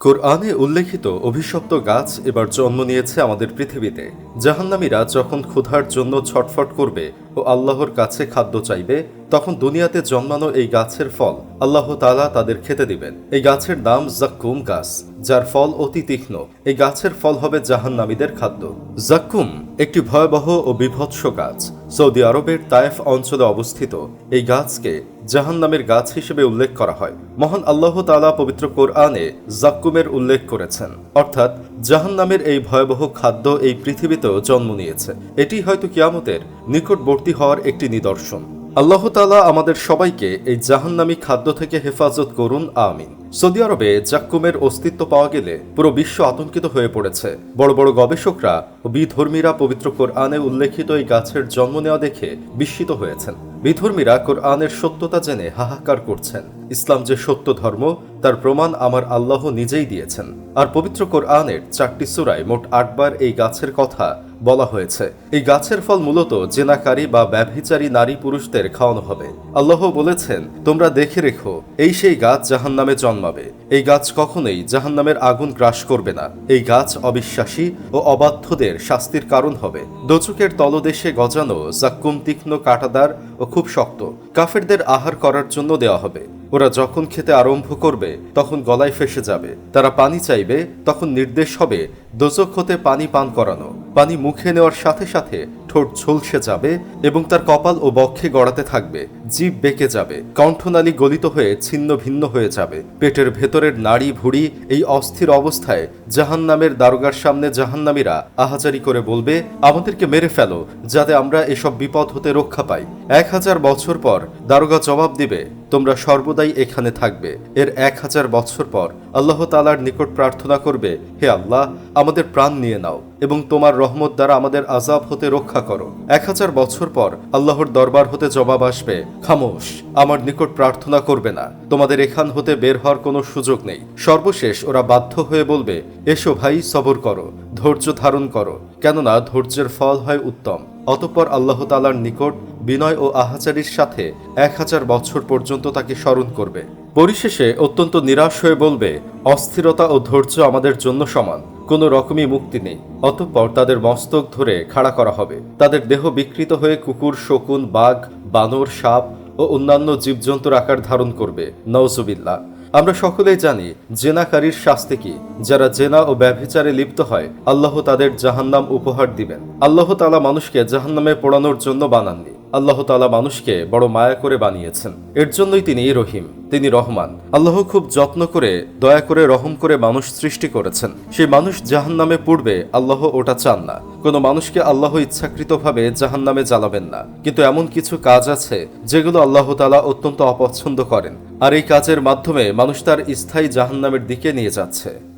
কোরআনে উল্লেখিত অভিশপ্ত গাছ এবার জন্ম নিয়েছে আমাদের পৃথিবীতে। জাহান্নামীরা যখন ক্ষুধার জন্য ছটফট করবে ও আল্লাহর কাছে খাদ্য চাইবে, তখন দুনিয়াতে জন্মানো এই গাছের ফল আল্লাহ তাআলা তাদের খেতে দিবেন। এই গাছের নাম জাক্কুম গাছ, যার ফল অতি তীক্ষ্ণ। এই গাছের ফল হবে জাহান্নামীদের খাদ্য। জাক্কুম একটি ভয়াবহ ও বিভৎস গাছ। সৌদি আরবের তায়েফ অঞ্চলে অবস্থিত এই গাছকে জাহান্নামের গাছ হিসেবে উল্লেখ করা হয়। মহান আল্লাহ তালা পবিত্র কোরআনে জাক্কুমের উল্লেখ করেছেন। অর্থাৎ, জাহান্নামের এই ভয়াবহ খাদ্য এই পৃথিবীতেও জন্ম নিয়েছে। এটি হয়তো কিয়ামতের নিকটবর্তী হওয়ার একটি নিদর্শন। আল্লাহ তালা আমাদের সবাইকে এই জাহান্নামী খাদ্য থেকে হেফাজত করুন, আমিন। সৌদি আরবে জাক্কুমের অস্তিত্ব পাওয়া গেলে পুরো বিশ্ব আতঙ্কিত হয়ে পড়েছে। বড় বড় গবেষকরা ও বিধর্মীরা পবিত্র কোরআনে উল্লেখিত এই গাছের জন্ম নেওয়া দেখে বিস্মিত হয়েছেন। বিধর্মীরা কোরআনের সত্যতা জেনে হাহাকার করছেন। ইসলাম যে সত্য ধর্ম, তার প্রমাণ আমার আল্লাহ নিজেই দিয়েছেন। আর পবিত্র কোরআনের চারটি সুরায় মোট আটবার এই গাছের কথা বলা হয়েছে। এই গাছের ফল মূলত জেনাকারী বা ব্যভিচারী নারী পুরুষদের খাওয়ানো হবে। আল্লাহ বলেছেন, তোমরা দেখে রেখো, এই সেই গাছ জাহান নামে জন্মাবে। এই গাছ কখনোই জাহান্নামের আগুন গ্রাস করবে না। এই গাছ অবিশ্বাসী ও অবাধ্যদের শাস্তির কারণ হবে। দোচুকের তলদেশে গজানো জাক্কুম তীক্ষ্ণ কাঁটাদার ও খুব শক্ত। কাফেরদের আহার করার জন্য দেওয়া হবে। ওরা যখন খেতে আরম্ভ করবে, তখন গলায় ফেসে যাবে। তারা পানি চাইবে, তখন নির্দেশ হবে, দোজক হতে পানি পান করানো। পানি মুখে নেওয়ার সাথে সাথে ঠোঁট ঝলসে যাবে এবং তার কপাল ও বক্ষে গড়াতে থাকবে। জীব বেঁকে যাবে, কণ্ঠনালী গলিত হয়ে ছিন্ন ভিন্ন হয়ে যাবে। পেটের ভেতরের নাড়ি ভুড়ি এই অস্থির অবস্থায় জাহান্নামের দারোগার সামনে জাহান্নামীরা আহাজারি করে বলবে, আমাদেরকে মেরে ফেলো, যাতে আমরা এসব বিপদ হতে রক্ষা পাই। এক হাজার বছর পর দারোগা জবাব দিবে, তোমরা সর্বদাই এখানে থাকবে। এর এক হাজার বছর পর আল্লাহ তালার নিকট প্রার্থনা করবে, হে আল্লাহ, আমাদের প্রাণ নিয়ে নাও এবং তোমার রহমত দ্বারা আমাদের আজাব হতে রক্ষা করো। এক হাজার বছর পর আল্লাহর দরবার হতে জবাব আসবে, খামোশ, আমার নিকট প্রার্থনা করবে না। তোমাদের এখান হতে বের হওয়ার কোনো সুযোগ নেই। সর্বশেষ ওরা বাধ্য হয়ে বলবে, এসো ভাই, সবর করো, ধৈর্য ধারণ করো, কেননা ধৈর্যের ফল হয় উত্তম। অতঃপর আল্লাহ তালার নিকট বিনয় ও আহাচারির সাথে এক হাজার বছর পর্যন্ত তাকে স্মরণ করবে। পরিশেষে অত্যন্ত নিরাশ হয়ে বলবে, অস্থিরতা ও ধৈর্য আমাদের জন্য সমান, কোনো রকমই মুক্তি নেই। অতঃপর তাদের মস্তক ধরে খাড়া করা হবে। তাদের দেহ বিকৃত হয়ে কুকুর, শকুন, বাঘ, বানর, সাপ ও অন্যান্য জীবজন্তুর আকার ধারণ করবে। নওজুবিল্লা আমরা সকলেই জানি, জেনাকারীর শাস্তি কি। যারা জেনা ও ব্যভিচারে লিপ্ত হয়, আল্লাহ তাদের জাহান্নাম উপহার দিবেন। আল্লাহ তালা মানুষকে জাহান্নামে পোড়ানোর জন্য বানাননি। আল্লাহ তালা মানুষকে বড় মায়া করে বানিয়েছেন। এর জন্যই তিনি রহিম, তিনি রহমান। আল্লাহ খুব যত্ন করে, দয়া করে, রহম করে মানুষ সৃষ্টি করেছেন। সেই মানুষ জাহান নামে পড়বে, আল্লাহ ওটা চান না। কোনো মানুষকে আল্লাহ ইচ্ছাকৃতভাবে জাহান নামে জ্বালাবেন না। কিন্তু এমন কিছু কাজ আছে, যেগুলো আল্লাহ তালা অত্যন্ত অপছন্দ করেন। আর এই কাজের মাধ্যমে মানুষ তার স্থায়ী জাহান্নামের দিকে নিয়ে যাচ্ছে।